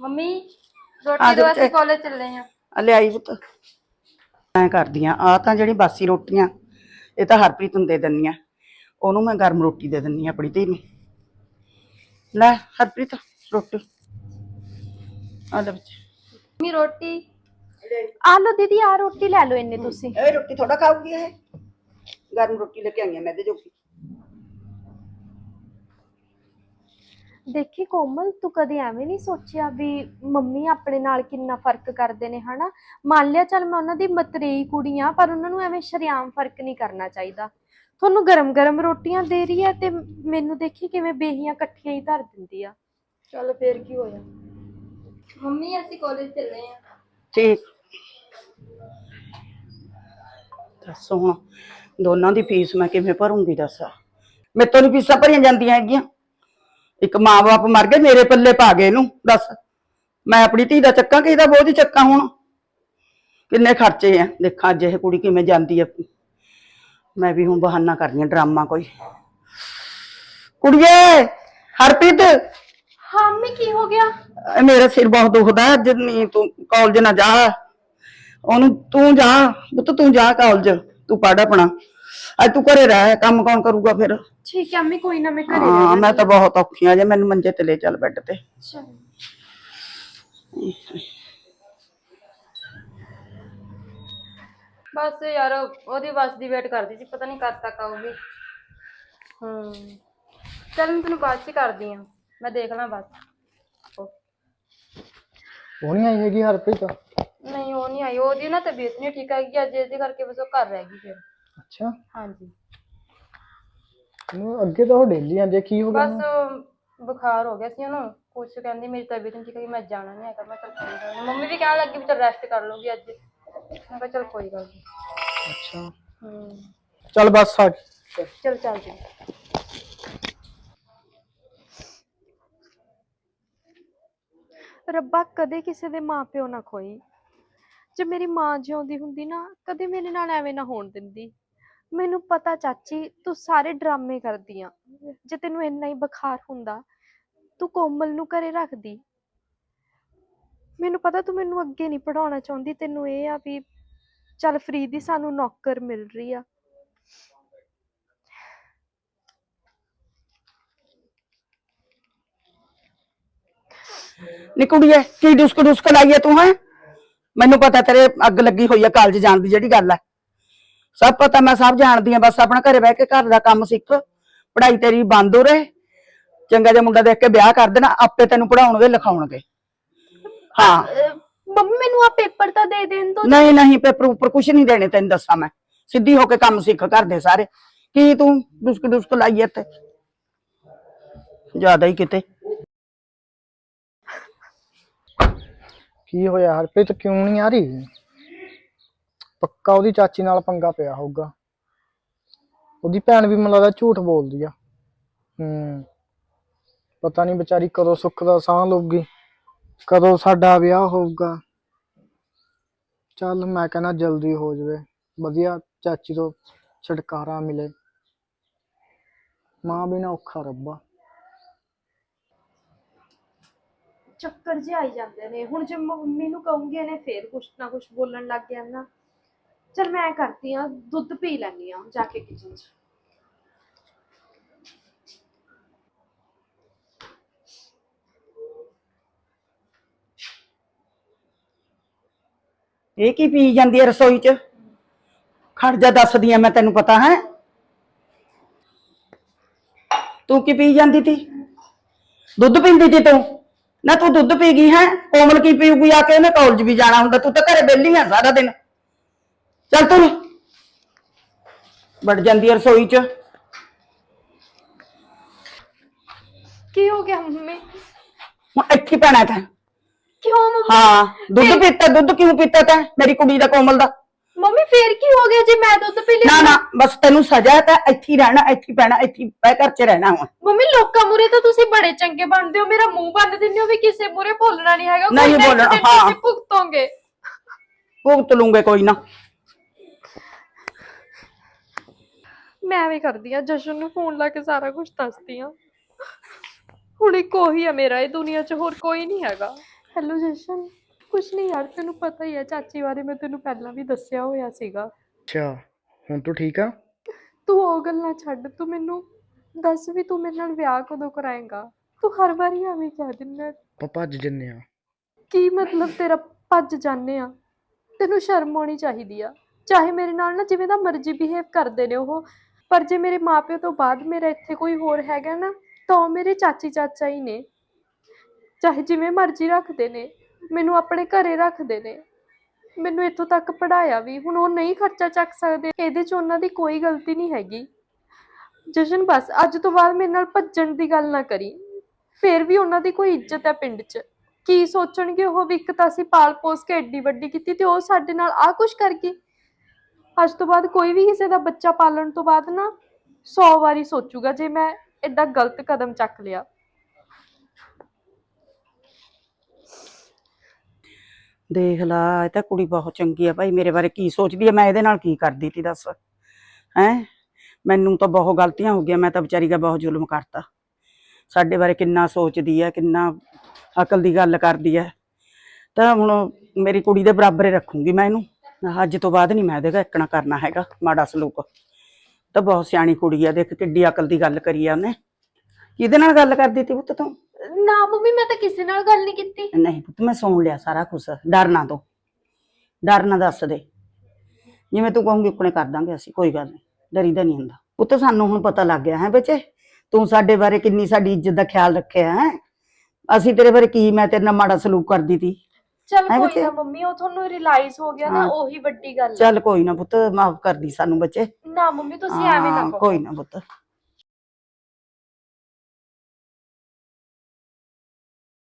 Mummy ਰੋਟੀ ਜਾ ਦੋ ਅਸੀਂ ਬੱਚੇ। ਕਾਲਜ ਚੱਲੇ ਆ। ਆ ਲਿਆਈ ਪੁੱਤ। ਐ ਕਰਦੀਆਂ ਆ। ਤਾਂ ਜਿਹੜੀ ਬਾਸੀ ਰੋਟੀਆਂ ਇਹ ਤਾਂ ਹਰਪ੍ਰੀਤ ਨੂੰ ਦੇ ਦਿੰਨੀ ਆ। ਉਹਨੂੰ ਮੈਂ ਗਰਮ ਰੋਟੀ ਦੇ ਦਿੰਨੀ ਆ ਆਪਣੀ ਧੀ ਨੂੰ। ਲੈ ਹਰਪ੍ਰੀਤ ਰੋਟੀ। ਆ ਲੈ ਬੱਚੇ। ਮੰਮੀ ਰੋਟੀ। ਆ ਲੋ ਦੀਦੀ ਆ ਰੋਟੀ ਲੈ ਲਓ ਇੰਨੇ ਤੁਸੀਂ। ਇਹ ਰੋਟੀ ਥੋੜਾ ਖਾਊਗੀ ਇਹ। ਗਰਮ ਰੋਟੀ ਲੈ ਕੇ ਆਈਆਂ ਮੈਂ ਇਹਦੇ ਜੋਗੀ। ਦੇਖੀ ਕੋਮਲ ਤੂੰ ਕਦੇ ਐਵੇਂ ਨਹੀਂ ਸੋਚਿਆ ਵੀ ਮੰਮੀ ਆਪਣੇ ਨਾਲ ਕਿੰਨਾ ਫ਼ਰਕ ਕਰਦੇ ਨੇ ਹਨਾ? ਮੰਨ ਲਿਆ ਚੱਲ ਮੈਂ ਉਹਨਾਂ ਦੀ ਮਤਰੇਈ ਕੁੜੀ ਆ ਪਰ ਉਹਨਾਂ ਨੂੰ ਐਵੇਂ ਸ਼ਰਿਆਮ ਫ਼ਰਕ ਨਹੀਂ ਕਰਨਾ ਚਾਹੀਦਾ। ਤੁਹਾਨੂੰ ਗਰਮ-ਗਰਮ ਰੋਟੀਆਂ ਦੇ ਰਹੀ ਹੈ ਤੇ ਮੈਨੂੰ ਦੇਖੀ ਕਿਵੇਂ ਬੇਹੀਆਂ ਇਕੱਠੀਆਂ ਹੀ ਧਰ ਦਿੰਦੀ ਆ। ਚਲ ਫੇਰ ਕੀ ਹੋਇਆ? ਮੰਮੀ ਅਸੀਂ ਕਾਲਜ ਚੱਲੇ ਆ। ਠੀਕ। ਦੱਸ ਹੁਣ ਦੋਨਾਂ ਦੀ ਫੀਸ ਮੈਂ ਕਿਵੇਂ ਭਰੂੰਗੀ ਦੱਸ। ਮੇਰੇ ਤੋਂ ਨੀ ਫੀਸਾਂ ਭਰੀਆਂ ਜਾਂਦੀਆਂ ਹੈਗੀਆਂ। ਇੱਕ ਮਾਂ-ਬਾਪ ਮਰ ਗਏ ਮੇਰੇ ਪੱਲੇ ਪਾ ਗਏ ਇਹਨੂੰ ਦੱਸ। ਮੈਂ ਆਪਣੀ ਧੀ ਦਾ ਚੱਕਾਂ ਕਿ ਇਹਦਾ ਬੋਝ ਚੱਕਾਂ ਹੁਣ? ਕਿੰਨੇ ਖਰਚੇ ਆ? ਦੇਖਾਂ ਅੱਜ ਇਹ ਕੁੜੀ ਕਿਵੇਂ ਜਾਂਦੀ ਆ। ਮੈਂ ਵੀ ਹੁਣ ਬਹਾਨਾ ਕਰਨੀ ਆ ਡਰਾਮਾ ਕੋਈ। ਕੁੜੀਏ ਹਰਪ੍ਰੀਤ! ਹਾਂ ਮੰਮੀ ਕੀ ਹੋ ਗਿਆ? ਅਹ ਮੇਰਾ ਸਿਰ ਬਹੁਤ ਦੁਖਦਾ ਅੱਜ ਨਹੀਂ ਤੂੰ ਕਾਲਜ ਨਾ ਜਾ। ਉਹਨੂੰ ਤੂੰ ਜਾ ਪੁੱਤ ਤੂੰ ਜਾ ਕਾਲਜ ਤੂੰ ਪੜ ਆਪਣਾ। ਅੱਜ ਤੂੰ ਘਰੇ ਰਹਿ ਕੰਮ ਕੌਣ ਕਰੂਗਾ ਫਿਰ ਠੀਕ ਹੈ ਮੰਮੀ ਕੋਈ ਨਾ ਮੈਂ ਘਰੇ ਹਾਂ ਮੈਂ ਤਾਂ ਬਹੁਤ ਔਖੀ ਆ ਜੇ ਮੈਨੂੰ ਮੰਜੇ ਤੇ ਲੈ ਚੱਲ ਬੈੱਡ ਤੇ ਚਲ ਬਸ ਯਾਰ ਉਹਦੀ ਬੱਸ ਦੀ ਵੇਟ ਕਰਦੀ ਸੀ ਪਤਾ ਨਹੀਂ ਕਦ ਤੱਕ ਆਊਗੀ ਹੂੰ ਚਲ ਮੈਂ ਤੈਨੂੰ ਬਾਅਦ ਚ ਕਰਦੀ ਆ ਮੈਂ ਦੇਖ ਲਾਂ ਬਸ ਉਹ- ਉਹ ਨਹੀਂ ਆਈ ਹੈਗੀ ਹਰਪ੍ਰੀਤ ਨਹੀਂ ਉਹ ਨਹੀਂ ਆਈ ਉਹਦੀ ਨਾ ਤਬੀਅਤ ਨਹੀਂ ਠੀਕ ਹੈਗੀ ਅੱਜ ਇਹਦੇ ਕਰਕੇ ਬਸ ਉਹ ਘਰ ਰਹਿ ਗਈ ਫਿਰ ਅੱਛਾ। ਹਾਂਜੀ। ਨੂੰ ਅੱਗੇ ਤਾਂ ਉਹ ਡੇਲੀ ਆਂਦੇ ਕੀ ਹੋ ਗਿਆ ਬਸ ਬੁਖਾਰ ਹੋ ਗਿਆ ਸੀ ਉਹਨੂੰ। ਕੁਛ ਕਹਿੰਦੀ ਮੇਰੀ ਤਬੀਅਤ ਨਹੀਂ ਠੀਕ ਹੈ ਮੈਂ ਜਾਣਾ ਨਹੀਂ ਹੈਗਾ। ਮੈਂ ਚਲ ਕੋਈ ਗੱਲ ਨਹੀਂ ਮੰਮੀ ਵੀ ਕਹਿਣ ਲੱਗੀ ਵੀ ਚਲ ਰੈਸਟ ਕਰ ਲਊਗੀ ਅੱਜ। ਮੈਂ ਕਿਹਾ ਚਲ ਕੋਈ ਗੱਲ ਨਹੀਂ ਅੱਛਾ। ਹੂੰ। ਚੱਲ ਬਸ ਆ ਗਈ। ਚਲ ਚੱਲ ਜੀ। ਰੱਬਾ ਕਦੇ ਕਿਸੇ ਦੇ ਮਾਪਿਓ ਨਾ ਖੋਈ। ਜੇ ਮੇਰੀ ਮਾਂ ਜਿਉਂਦੀ ਹੁੰਦੀ ਨਾ ਕਦੇ ਮੇਰੇ ਨਾਲ ਐਵੇਂ ਨਾ ਹੋਣ ਦਿੰਦੀ। ਮੈਨੂੰ ਪਤਾ ਚਾਚੀ, ਤੂੰ ਸਾਰੇ ਡਰਾਮੇ ਕਰਦੀ ਆ। ਜੇ ਤੈਨੂੰ ਇੰਨਾ ਹੀ ਬੁਖਾਰ ਹੁੰਦਾ, ਤੂੰ ਕੋਮਲ ਨੂੰ ਘਰੇ ਰੱਖਦੀ। ਮੈਨੂੰ ਪਤਾ ਤੂੰ ਮੈਨੂੰ ਅੱਗੇ ਨਹੀਂ ਪੜਾਉਣਾ ਚਾਹੁੰਦੀ, ਤੈਨੂੰ ਇਹ ਆ ਵੀ ਚੱਲ ਫਰੀ ਦੀ ਸਾਨੂੰ ਨੌਕਰ ਮਿਲ ਰਹੀ ਆ। ਨੀ ਕੁੜੀਏ, ਕੀ ਡੁਸਕ ਡੁਸਕ ਲਾਈਏ ਤੂੰ, ਹੈ? ਮੈਨੂੰ ਪਤਾ ਤੇਰੇ ਅੱਗ ਲੱਗੀ ਹੋਈ ਆ ਕਾਲਜ ਜਾਣ ਦੀ, ਜਿਹੜੀ ਗੱਲ ਆ। ਸਭ ਪਤਾ ਮੈਂ ਸਭ ਜਾਣਦੀ ਆ ਬਸ ਆਪਣਾ ਘਰੇ ਬਹਿ ਕੇ ਘਰ ਦਾ ਕੰਮ ਸਿੱਖ। ਪੜ੍ਹਾਈ ਤੇਰੀ ਬੰਦ ਹੋ ਰਹੇ। ਚੰਗਾ ਜਿਹਾ ਮੁੰਡਾ ਦੇਖ ਕੇ ਵਿਆਹ ਕਰ ਦੇਣਾ ਆਪੇ ਤੈਨੂੰ ਪੜਾਉਣਗੇ ਲਿਖਾਉਣਗੇ। ਹਾਂ। ਮੰਮੀ ਮੈਨੂੰ ਆ ਪੇਪਰ ਤਾਂ ਦੇ ਦੇਣ ਦੋ। ਨਹੀਂ ਨਹੀਂ ਪੇਪਰ ਉੱਪਰ ਕੁਝ ਨਹੀਂ ਦੇਣੇ ਤੈਨੂੰ ਦੱਸਾਂ ਮੈਂ। ਸਿੱਧੀ ਹੋ ਕੇ ਕੰਮ ਸਿੱਖ ਕਰਦੇ ਸਾਰੇ। ਕੀ ਤੂੰ ਡੁਸਕ ਡੁਸਕ ਲਾਈ ਇੱਥੇ? ਜ਼ਿਆਦਾ ਹੀ ਕਿਤੇ। ਕੀ ਹੋਇਆ ਹਰਪ੍ਰੀਤ ਕਿਉਂ ਨਹੀਂ ਆ ਰਹੀ? ਪੱਕਾ ਉਹਦੀ ਚਾਚੀ ਨਾਲ ਪੰਗਾ ਪਿਆ ਹੋਊਗਾ। ਉਹਦੀ ਭੈਣ ਵੀ ਮੈਨੂੰ ਲੱਗਦਾ ਝੂਠ ਬੋਲਦੀ ਆ। ਹੂੰ। ਪਤਾ ਨਹੀਂ ਵਿਚਾਰੀ ਕਦੋਂ ਸੁੱਖ ਦਾ ਸਾਹ ਲਊਗੀ, ਕਦੋਂ ਸਾਡਾ ਵਿਆਹ ਹੋਊਗਾ। ਚੱਲ ਮੈਂ ਕਹਿੰਦਾ ਜਲਦੀ ਹੋ ਜਾਵੇ। ਵਧੀਆ ਚਾਚੀ ਤੋਂ ਛੁਟਕਾਰਾ ਮਿਲੇ। ਮਾਂ ਬਿਨਾ ਔਖਾ ਰੱਬਾ। ਚੱਕਰ ਜੇ ਆਈ ਜਾਂਦੇ ਨੇ। ਹੁਣ ਜੇ ਮੰਮੀ ਨੂੰ ਕਹੂੰਗੀ ਇਹਨੇ ਫੇਰ ਕੁਛ ਨਾ ਕੁਛ ਬੋਲਣ ਲੱਗ ਗਿਆ ਨਾ। ਚਲ ਮੈਂ ਕਰਦੀ ਆ ਦੁੱਧ ਪੀ ਲੈਣੀ ਆ ਜਾ ਕੇ ਕਿਚਨ 'ਚ ਇਹ ਕੀ ਪੀ ਜਾਂਦੀ ਹੈ ਰਸੋਈ 'ਚ? ਖੜ ਜਾ ਦੱਸਦੀ ਆ, ਮੈਂ ਤੈਨੂੰ ਪਤਾ ਹੈ। ਤੂੰ ਕੀ ਪੀ ਜਾਂਦੀ ਤੀ? ਦੁੱਧ ਪੀਂਦੀ ਤੀ ਤੂੰ? ਨਾ ਤੂੰ ਦੁੱਧ ਪੀ ਗਈ ਹੈ, ਕੋਮਲ ਕੀ ਪੀਊਗੀ ਆ ਕੇ? ਉਹਨੇ ਕਾਲਜ ਵੀ ਜਾਣਾ ਹੁੰਦਾ, ਤੂੰ ਤਾਂ ਘਰੇ ਬੈਠੀ ਆ ਸਾਰਾ ਦਿਨ। ਚੱਲ ਤੂੰ। ਵੜ ਜਾਂਦੀ ਹੈ ਰਸੋਈ 'ਚ। ਕੀ ਹੋ ਗਿਆ ਮੰਮੀ? ਹੁਣ ਇੱਥੇ ਪੈਣਾ ਤਾਂ ਕਿਉਂ ਮੰਮੀ? ਹਾਂ ਦੁੱਧ ਪੀਤਾ ਦੁੱਧ ਕਿਉਂ ਪੀਤਾ ਤੈਂ? ਮੇਰੀ ਕੁੜੀ ਦਾ ਕੋਮਲ ਦਾ। ਮੰਮੀ ਫੇਰ ਕੀ ਹੋ ਗਿਆ ਜੇ ਮੈਂ ਦੁੱਧ ਪੀ ਨਾ ਲਿਆ? ਨਾ ਬਸ ਤੈਨੂੰ ਸਜ਼ਾ ਤਾਂ ਇੱਥੇ ਹੀ ਰਹਿਣਾ ਇੱਥੇ ਹੀ ਪੈਣਾ ਇੱਥੇ ਹੀ ਬਹਿ ਘਰ 'ਚ ਰਹਿਣਾ ਹੁਣ ਮੰਮੀ ਲੋਕਾਂ ਮੂਰੇ ਤਾਂ ਤੁਸੀਂ ਬੜੇ ਚੰਗੇ ਬਣਦੇ ਹੋ। ਮੇਰਾ ਮੂੰਹ ਬੰਨ ਦਿੰਦੇ ਹੋ ਵੀ ਕਿਸੇ ਮੂਰੇ ਬੋਲਣਾ ਨਹੀਂ ਹੈਗਾ। ਕੋਈ ਨਹੀਂ ਨਾ ਇੱਕ ਬੋਲਣਾ, ਦਿਨ ਹਾਂ। ਭੁਗਤੋਗੇ। ਭੁਗਤ ਲੂੰਗੇ ਕੋਈ ਨਾ। ਮੈਂ ਵੀ ਕਰਦੀ ਆ ਜਸ਼ਨ ਨੂੰ ਫੋਨ ਲਾ ਕੇ ਸਾਰਾ ਕੁਝ ਦੱਸਦੀ ਆ। ਹੁਣ ਇੱਕ ਉਹੀ ਆ ਮੇਰਾ ਇਹ ਦੁਨੀਆ 'ਚ ਹੋਰ ਕੋਈ ਨਹੀਂ ਹੈਗਾ। ਹੈਲੋ ਜਸ਼ਨ। ਕੁਛ ਨਹੀਂ ਯਾਰ ਤੈਨੂੰ ਪਤਾ ਹੀ ਹੈ ਚਾਚੀ ਬਾਰੇ ਮੈਂ ਤੈਨੂੰ ਪਹਿਲਾਂ ਵੀ ਦੱਸਿਆ ਹੋਇਆ ਸੀਗਾ। ਅੱਛਾ ਹੁਣ ਤੂੰ ਠੀਕ ਆ? ਤੂੰ ਉਹ ਗੱਲਾਂ ਛੱਡ ਤੂੰ ਮੈਨੂੰ ਦੱਸ ਵੀ ਤੂੰ ਮੇਰੇ ਨਾਲ ਵਿਆਹ ਕਦੋਂ ਕਰਾਏਂਗਾ? ਤੂੰ ਹਰ ਵਾਰੀ ਐਵੇਂ ਕਹਿ ਦਿੰਦਾ। ਆਪਾਂ ਭੱਜ ਜੰਨੇ ਆ। ਕੀ ਮਤਲਬ ਤੇਰਾ ਭੱਜ ਜਾਂਦੇ ਆ? ਤੈਨੂੰ ਸ਼ਰਮ ਆਉਣੀ ਚਾਹੀਦੀ ਆ। ਚਾਹੇ ਮੇਰੇ ਨਾਲ ਨਾ ਜਿਵੇਂ ਦਾ ਮਰਜ਼ੀ ਬਿਹੇਵ ਕਰਦੇ ਨੇ ਉਹ ਪਰ ਜੇ ਮੇਰੇ ਮਾਪਿਓ ਤੋਂ ਬਾਅਦ ਮੇਰਾ ਇੱਥੇ ਕੋਈ ਹੋਰ ਹੈਗਾ ਨਾ, ਤਾਂ ਉਹ ਮੇਰੇ ਚਾਚੀ ਚਾਚਾ ਹੀ ਨੇ। ਚਾਹੇ ਜਿਵੇਂ ਮਰਜ਼ੀ ਰੱਖਦੇ ਨੇ, ਮੈਨੂੰ ਆਪਣੇ ਘਰੇ ਰੱਖਦੇ ਨੇ। ਮੈਨੂੰ ਇੱਥੋਂ ਤੱਕ ਪੜਾਇਆ ਵੀ, ਹੁਣ ਉਹ ਨਹੀਂ ਖਰਚਾ ਚੱਕ ਸਕਦੇ, ਇਹਦੇ 'ਚ ਉਹਨਾਂ ਦੀ ਕੋਈ ਗਲਤੀ ਨਹੀਂ ਹੈਗੀ। ਜਸ਼ਨ, ਬਸ ਅੱਜ ਤੋਂ ਬਾਅਦ ਮੇਰੇ ਨਾਲ ਭੱਜਣ ਦੀ ਗੱਲ ਨਾ ਕਰੀ। ਫੇਰ ਵੀ ਉਹਨਾਂ ਦੀ ਕੋਈ ਇੱਜ਼ਤ ਹੈ ਪਿੰਡ 'ਚ। ਕੀ ਸੋਚਣਗੇ ਉਹ ਵੀ ਇੱਕ ਤਾਂ ਅਸੀਂ ਪਾਲ ਪੋਸ ਕੇ ਐਡੀ ਵੱਡੀ ਕੀਤੀ ਤੇ ਉਹ ਸਾਡੇ ਨਾਲ ਆ ਕੁਛ ਕਰ ਗਈ? ਅੱਜ ਤੋਂ ਬਾਅਦ ਕੋਈ ਵੀ ਕਿਸੇ ਦਾ ਬੱਚਾ ਪਾਲਣ ਤੋਂ ਬਾਅਦ ਨਾ 100 ਵਾਰੀ ਸੋਚੂਗਾ ਜੇ ਮੈਂ ਐਡਾ ਗਲਤ ਕਦਮ ਚੱਕ ਲਿਆ। ਦੇਖ ਲਾ, ਇਹ ਤਾਂ ਕੁੜੀ ਬਹੁਤ ਚੰਗੀ ਆ ਭਾਈ, ਮੇਰੇ ਬਾਰੇ ਕੀ ਸੋਚਦੀ ਆ? ਮੈਂ ਇਹਦੇ ਨਾਲ ਕੀ ਕਰਦੀ ਤੀ ਦੱਸ? ਹੈ? ਮੈਨੂੰ ਤਾਂ ਬਹੁਤ ਗਲਤੀਆਂ ਹੋ ਗਈਆਂ, ਮੈਂ ਤਾਂ ਵਿਚਾਰੀ ਦਾ ਬਹੁਤ ਜ਼ੁਲਮ ਕਰਤਾ। ਸਾਡੇ ਬਾਰੇ ਕਿੰਨਾ ਸੋਚਦੀ ਆ, ਕਿੰਨਾ ਅਕਲ ਦੀ ਗੱਲ ਕਰਦੀ ਆ। ਤਾਂ ਹੁਣ ਮੇਰੀ ਕੁੜੀ ਦੇ ਬਰਾਬਰ ਹੀ ਰੱਖੂੰਗੀ ਮੈਂ ਇਹਨੂੰ। ਅੱਜ ਤੋਂ ਬਾਅਦ ਨਹੀਂ ਮੈਂ ਇਹਦੇ ਇੱਕਣਾ ਕਰਨਾ ਹੈਗਾ ਮਾੜਾ ਸਲੂਕ। ਤਾਂ ਬਹੁਤ ਸਿਆਣੀ ਕੁੜੀ ਆ ਦੇਖ ਕਿੱਡੀ ਅਕਲ ਦੀ ਗੱਲ ਕਰੀ ਆ ਉਹਨੇ। ਕਿਹਦੇ ਨਾਲ ਗੱਲ ਕਰਦੀ ਤੀ ਪੁੱਤ ਤੂੰ? ਨਾ ਮੰਮੀ ਮੈਂ ਤਾਂ ਕਿਸੇ ਨਾਲ ਗੱਲ ਨਹੀਂ ਕੀਤੀ। ਨਹੀਂ ਪੁੱਤ ਮੈਂ ਸੁਣ ਲਿਆ ਸਾਰਾ ਕੁਝ ਡਰ ਨਾ ਤੂੰ। ਡਰ ਨਾ ਦੱਸ ਦੇ। ਜਿਵੇਂ ਤੂੰ ਕਹੂੰਗੀ ਉਕਣੇ ਕਰ ਦਾਂਗੇ ਅਸੀਂ ਕੋਈ ਗੱਲ ਨਹੀਂ ਡਰੀਦਾ ਨਹੀਂ ਹੁੰਦਾ। ਪੁੱਤ ਸਾਨੂੰ ਹੁਣ ਪਤਾ ਲੱਗ ਗਿਆ ਹੈ ਬੱਚੇ ਤੂੰ ਸਾਡੇ ਬਾਰੇ ਕਿੰਨੀ ਸਾਡੀ ਇੱਜ਼ਤ ਦਾ ਖਿਆਲ ਰੱਖਿਆ ਹੈ। ਅਸੀਂ ਤੇਰੇ ਬਾਰੇ ਕੀ ਮੈਂ ਤੇਰੇ ਨਾਲ ਮਾੜਾ ਸਲੂਕ ਕਰਦੀ ਤੀ। ਚਲ ਹੈਂ ਕੋਈ ਬੱਚੇ? ਨਾ ਮੰਮੀ ਉਹ ਤੁਹਾਨੂੰ ਰਿਅਲਾਈਜ਼ ਹੋ ਗਿਆ ਨਾ ਹਾਂ। ਉਹੀ ਵੱਡੀ ਗੱਲ ਹੈ ਚੱਲ ਕੋਈ ਨਾ ਪੁੱਤ ਮਾਫ ਕਰਦੀ ਸਾਨੂੰ ਬੱਚੇ ਨਾ ਮੰਮੀ ਤੁਸੀਂ ਐਵੇਂ ਨਾ ਹਾਂ, ਕਹੋ ਕੋਈ ਨਾ ਪੁੱਤ